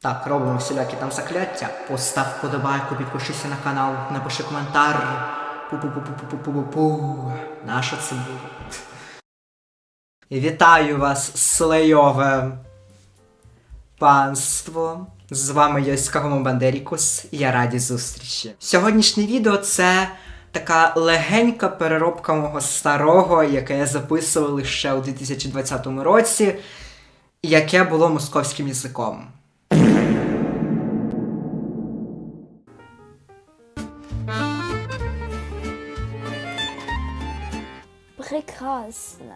Так, робимо всілякі там закляття. Постав вподобайку, підпишися на канал, напиши коментар. Пу-пу-пу-пу-пу-пу-пу. Нащо це було? Вітаю вас, слейове панство. З вами я Скагомо Бандерікус, і я раді зустрічі. Сьогоднішнє відео це така легенька переробка мого старого, яке я записував лише у 2020 році, яке було московським язиком. Прекрасно.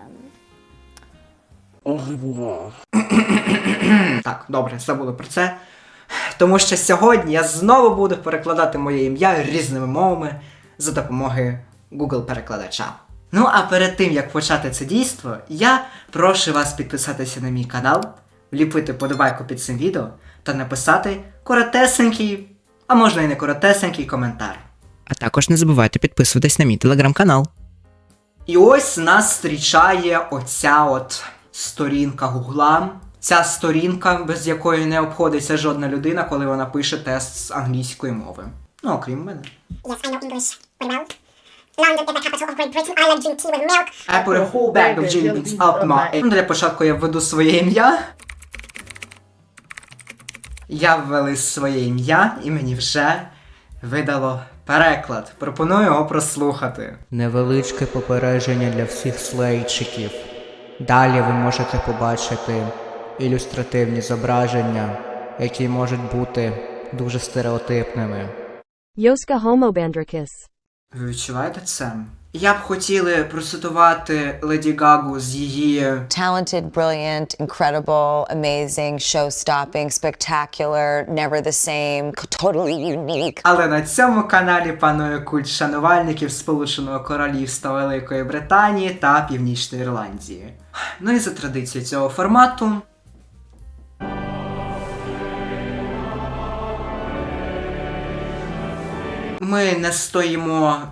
Так, добре, забули про це. Тому що сьогодні я знову буду перекладати моє ім'я різними мовами за допомогою Google перекладача. Ну а перед тим як почати це дійство, я прошу вас підписатися на мій канал, вліпити подобайку під цим відео та написати коротесенький, а можна і не коротесенький коментар. А також не забувайте підписуватись на мій телеграм-канал. І ось нас зустрічає оця от сторінка Гугла. Ця сторінка, без якої не обходиться жодна людина, коли вона пише тест з англійської мови. Ну, окрім мене. Yes, I know English very well. London is the capital of Great Britain. I like drink tea with milk. I put a whole bag of gin beans up my... Ну, для початку я введу своє ім'я. Я ввели своє ім'я і мені вже видало переклад. Пропоную його прослухати. Невеличке попередження для всіх слейчиків. Далі ви можете побачити ілюстративні зображення, які можуть бути дуже стереотипними. Yoska homobandricus. Ви відчуваєте це? Я б хотіли процитувати Леді Гагу з її talented, brilliant, incredible, amazing, show-stopping, spectacular, never the same, totally unique. Але на цьому каналі панує культ шанувальників Сполученого Королівства Великої Британії та Північної Ірландії. Ну і за традицією цього формату. Ми не стоїмо,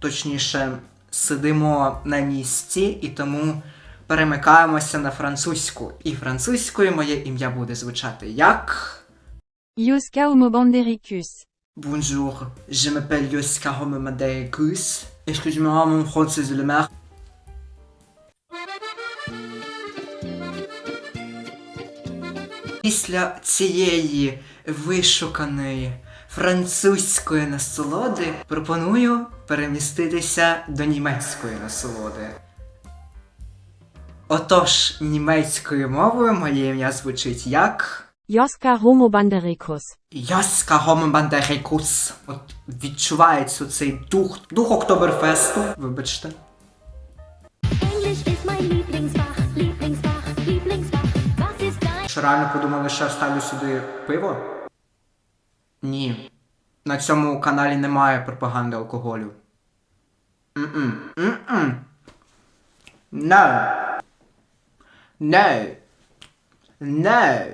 точніше, сидимо на місці і тому перемикаємося на французьку. І французькою моє ім'я буде звучати як. Yoska homobandricus. Bonjour, je m'appelle Yoska Homemadeikus. Excusez-moi, mon français le mer. Після цієї вишуканої французької насолоди пропоную переміститися до німецької насолоди. Отож, німецькою мовою моє ім'я звучить як. Yoska homobandricus. Яска Гомбандерикус. От відчувається цей дух, дух Октоберфесту. Вибачте. Що реально подумали, що я ставлю сюди пиво? Ні. На цьому каналі немає пропаганди алкоголю. М-м. М-м. No. No.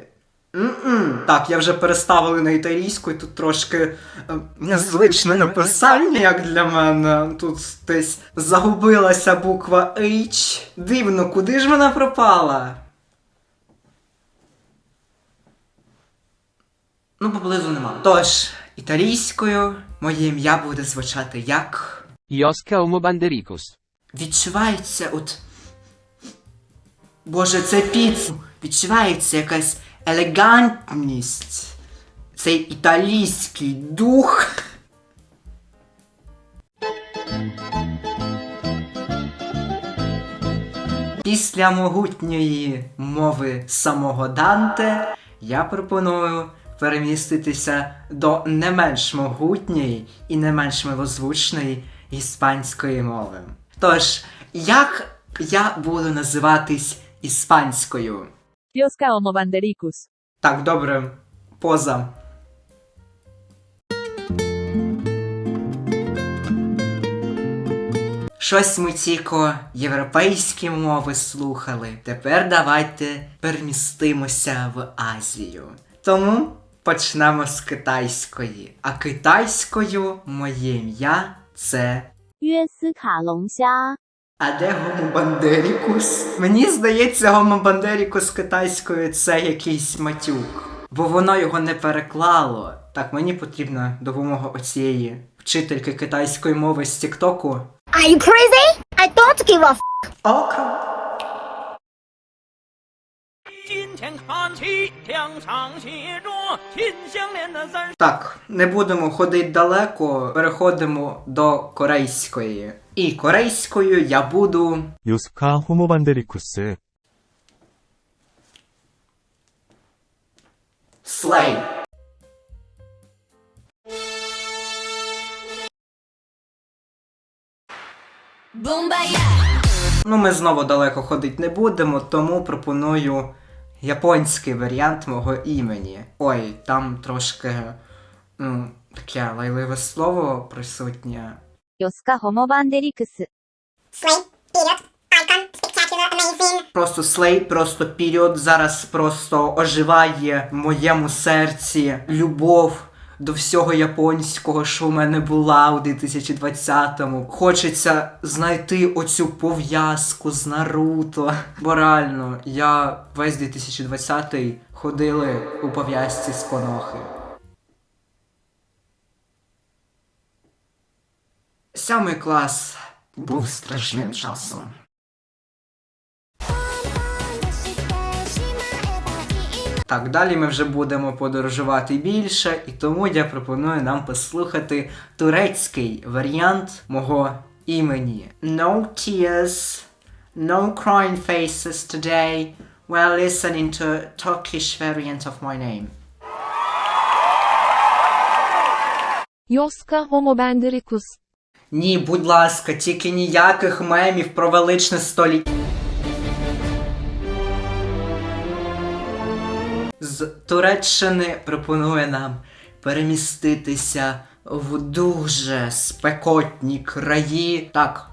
М-м. Так, я вже переставили на італійську, і тут трошки е, незвичне написання, як для мене. Тут десь загубилася буква H. Дивно, куди ж вона пропала? Ну, поблизу нема. Тож, італійською моє ім'я буде звучати як. Ioska homobandericus. Відчувається от. Боже, це піц. Відчувається якась елегантність. Цей італійський дух. Після могутньої мови самого Данте я пропоную переміститися до не менш могутньої і не менш милозвучної іспанської мови. Тож, як я буду називатись іспанською? Yoska homobandricus. Так, добре, поза. Щось ми тільки європейські мови слухали. Тепер давайте перемістимося в Азію. Тому Почнемо з китайської. А китайською моє ім'я це Лонгся. А де гомобандерікус? Мені здається, гомобандерікус китайською це якийсь матюк. Бо воно його не переклало. Так, мені потрібна допомога оцієї вчительки китайської мови з Тіктоку. Are you crazy? I don't give a f***. Okay. 钱看齐，两场协作，心相连的三 Так, не будемо ходити далеко, переходимо до корейської. І корейською я буду. 요스카 호모반데리쿠스 Слей. Ну, ми знову далеко ходити не будемо, тому пропоную японський варіант мого імені. Ой, там трошки ну, таке лайливе слово присутнє. Йоска гомобандерікс. Слей, період, айкон, спектакуляр, amazing. Просто слей, просто період зараз просто оживає в моєму серці любов до всього японського, що в мене була у 2020-му. Хочеться знайти оцю пов'язку з Наруто. Бо реально, я весь 2020-й ходили у пов'язці з Конохи. Сьомий клас був страшним часом. Так, далі ми вже будемо подорожувати більше, і тому я пропоную нам послухати турецький варіант мого імені. No tears, no crying faces today. We're listening to Turkish variant of my name. Yoska homobendericus. Ні, будь ласка, тільки ніяких мемів про величне століття. З Туреччини пропонує нам переміститися в дуже спекотні краї. Так,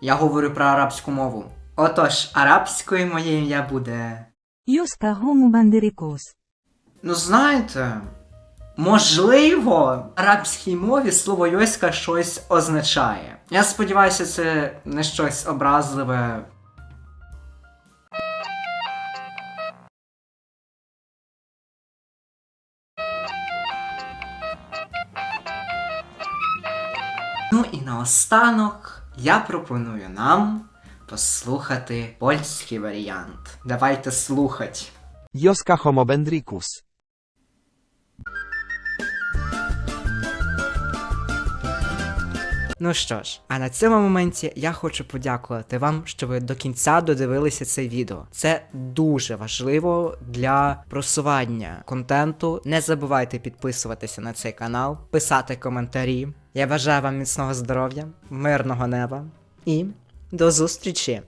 я говорю про арабську мову. Отож, арабською моє ім'я буде. Yoska homobendericus. Ну знаєте, можливо, в арабській мові слово йоська щось означає. Я сподіваюся, це не щось образливе. Ну і наостанок я пропоную нам послухати польський варіант. Давайте слухати. Joska homobendricus. Ну що ж, а на цьому моменті я хочу подякувати вам, що ви до кінця додивилися це відео. Це дуже важливо для просування контенту. Не забувайте підписуватися на цей канал, писати коментарі. Я бажаю вам міцного здоров'я, мирного неба і до зустрічі!